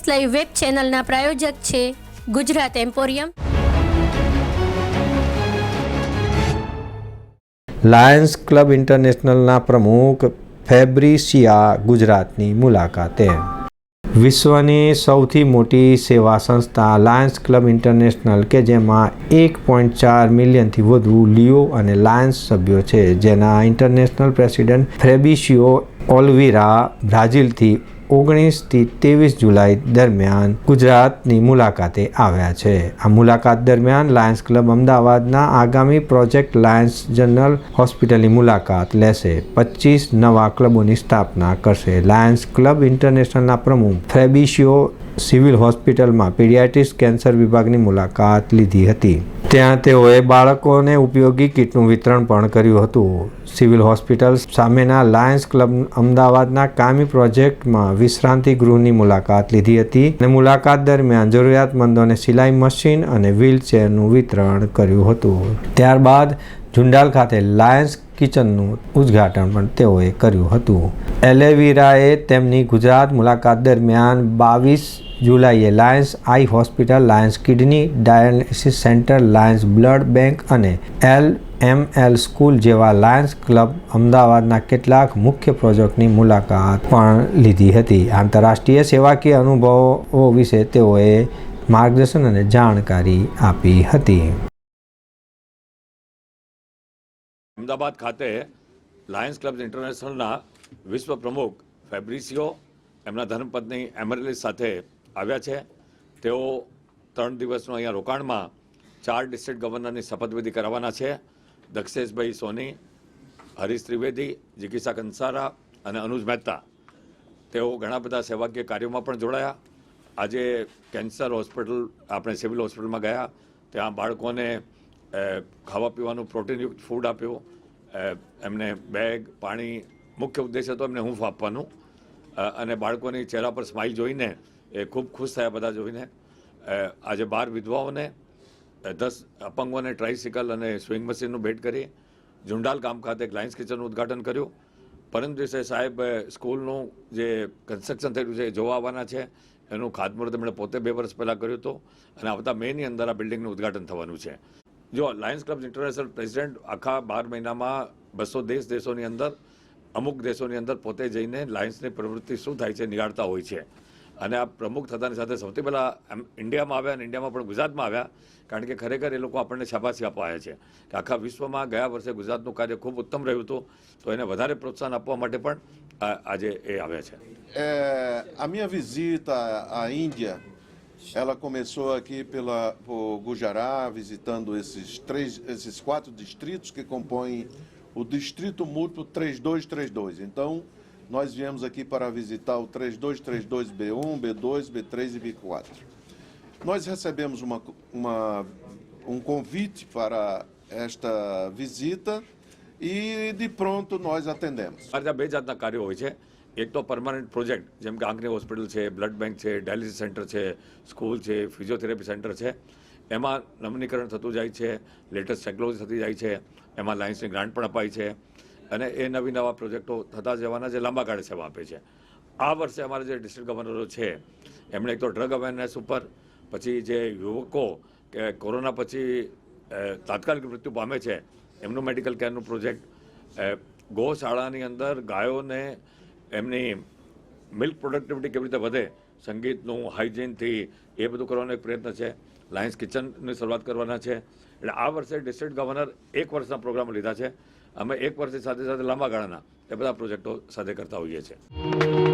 S live web ચેનલના પ્રાયોજક છે ગુજરાત એમ્પોરિયમ. લાયન્સ ક્લબ ઇન્ટરનેશનલના પ્રમુખ ફેબ્રિસિયા ગુજરાતની મુલાકાતે. વિશ્વની સૌથી મોટી સેવા સંસ્થા લાયન્સ ક્લબ ઇન્ટરનેશનલ કે જેમાં એક પોઈન્ટ ચાર મિલિયનથી વધુ લિયો અને લાયન્સ સભ્યો છે. જેના ઇન્ટરનેશનલ પ્રેસિડેન્ટ ફ્રેબિશિયો ઓલવિરા બ્રાઝિલથી ઓગણીસથી ત્રેવીસ જુલાઈ દરમિયાન ગુજરાતની મુલાકાતે આવ્યા છે. આ મુલાકાત દરમિયાન લાયન્સ ક્લબ અમદાવાદના આગામી પ્રોજેક્ટ લાયન્સ જનરલ હોસ્પિટલની મુલાકાત લેશે. પચીસ નવા ક્લબોની સ્થાપના કરશે. લાયન્સ ક્લબ ઇન્ટરનેશનલના પ્રમુખ ફ્રેબિશિયો સિવિલ હોસ્પિટલમાં પીડિયાટ્રિક્સ કેન્સર વિભાગની મુલાકાત લીધી હતી. ત્યાં તેઓએ બાળકોને ઉપયોગી કીટનું વિતરણ પણ કર્યું હતું. સિવિલ હોસ્પિટલ સામેના લાયન્સ ક્લબ અમદાવાદના કામી પ્રોજેક્ટમાં વિશ્રાંતિ ગૃહની મુલાકાત લીધી હતી અને મુલાકાત દરમિયાન જરૂરિયાતમંદોને સિલાઈ મશીન અને વ્હીલચેરનું વિતરણ કર્યું હતું. ત્યારબાદ ઝુંડાલ ખાતે લાયન્સ કિચનનું ઉદ્ઘાટન પણ તેઓએ કર્યું હતું. એલેવિરાએ તેમની ગુજરાત મુલાકાત દરમિયાન બાવીસ જુલાઈએ Lions eye hospital, Lions kidney dialysis centre, Lions blood bank અને એલ એમ એલ સ્કૂલ જેવા લાયન્સ ક્લબ અમદાવાદના કેટલાક મુખ્ય પ્રોજેક્ટની મુલાકાત પણ લીધી હતી. આંતરરાષ્ટ્રીય સેવાકીય અનુભવો વિશે તેઓએ માર્ગદર્શન અને જાણકારી આપી હતી. અમદાવાદ ખાતે લાયન્સ ક્લબ ઇન્ટરનેશનલના વિશ્વ પ્રમુખ ફેબ્રિસિયો, એમના ધર્મપત્ની એમરેલિસ સાથે આવ્યા છે. તેઓ ત્રણ દિવસનું અહીંયા રોકાણમાં ચાર ડિસ્ટ્રિક્ટ ગવર્નરની શપથવિધિ કરાવવાના છે. દક્ષેશભાઈ સોની, હરીશ ત્રિવેદી, જિગીસા કંસારા અને અનુજ મહેતા. તેઓ ઘણા બધા સેવાકીય કાર્યોમાં પણ જોડાયા. આજે કેન્સર હોસ્પિટલ, આપણે સિવિલ હોસ્પિટલમાં ગયા. ત્યાં બાળકોને ખાવા પીવાનું પ્રોટીનયુક્ત ફૂડ આપ્યું. એમને બેગ, પાણી, મુખ્ય ઉદ્દેશ હતો એમને હૂંફ આપવાનું. અને બાળકોની ચહેરા પર સ્માઇલ જોઈને એ ખૂબ ખુશ થયા બધા જોઈને. આજે બાર વિધવાઓને દસ અપંગોને ટ્રાઇસિકલ અને સ્વિંગ મશીનનું ભેટ કરી ઝુંડાલ ગામ ખાતે એક લાયન્સ કિચનનું ઉદ્ઘાટન કર્યું. પરમ દિવસે સાહેબ સ્કૂલનું જે કન્સ્ટ્રક્શન થયેલું છે એ જોવા આવવાના છે. એનું ખાતમુહૂર્ત એમણે પોતે બે વર્ષ પહેલાં કર્યું હતું અને આવતા મેની અંદર આ બિલ્ડિંગનું ઉદ્ઘાટન થવાનું છે. જો લાયન્સ ક્લબ ઇન્ટરનેશનલ પ્રેસિડેન્ટ આખા બાર મહિનામાં બસો દેશ દેશોની અંદર, અમુક દેશોની અંદર પોતે જઈને લાયન્સની પ્રવૃત્તિ શું થાય છે નિહાળતા હોય છે. અને આ પ્રમુખ થતાની સાથે સૌથી પહેલાં એમ ઇન્ડિયામાં આવ્યા અને ઇન્ડિયામાં પણ ગુજરાતમાં આવ્યા કારણ કે ખરેખર એ લોકો આપણને શાબાશી આપવા આવ્યા છે કે આખા વિશ્વમાં ગયા વર્ષે ગુજરાતનું કાર્ય ખૂબ ઉત્તમ રહ્યું હતું તો એને વધારે પ્રોત્સાહન આપવા માટે પણ આ- આજે એ આવ્યા છે É, a minha visita à Índia, ela começou aqui pela, por Gujará, visitando esses, três, esses quatro distritos que compõem o Distrito Mútuo 3232. Então, nós viemos aqui para visitar o 3232B1, B2, B3 e B4. Nós recebemos uma, uma, um convite para esta visita e, de pronto, nós atendemos. મારે ત્યાં બે જાતના કાર્યો હોય છે એક તો permanent project જેમ કે આંખની હોસ્પિટલ છે બ્લડ બેંક છે ડાયાલિસિસ સેન્ટર છે સ્કૂલ છે ફિઝિયોથેરાપી સેન્ટર છે એમાં નમનીકરણ થતું જાય છે લેટેસ્ટ ટેકનોલોજી થતી જાય છે એમાં લાયન્સની ગ્રાન્ટ પણ અપાય છે અને એ નવી નવા પ્રોજેક્ટો થતા જવાના જે લાંબા ગાળે સેવા આપે છે. આ વર્ષે અમારા જે ડિસ્ટ્રિક્ટ ગવર્નરો છે, એમણે એક તો ડ્રગ અવેરનેસ ઉપર, પછી જે યુવકો કે કોરોના પછી તાત્કાલિક મૃત્યુ પામે છે, એમનું મેડિકલ કેરનું પ્રોજેક્ટ ગૌશાળાની અંદર ગાયોને એમની મિલ્ક પ્રોડક્ટિવિટી કેવી રીતે વધે, સંગીતનું હાઇજીનથી એ બધું કરવાનો એક પ્રયત્ન છે, લાયન્સ કિચનની શરૂઆત કરવાના છે. એટલે આ વર્ષે ડિસ્ટ્રિક્ટ ગવર્નર એક વર્ષના પ્રોગ્રામ લીધા છે. અમે એક વર્ષની સાથે સાથે લાંબા ગાળાના એ બધા પ્રોજેક્ટો સાથે કરતા હોઈએ છીએ.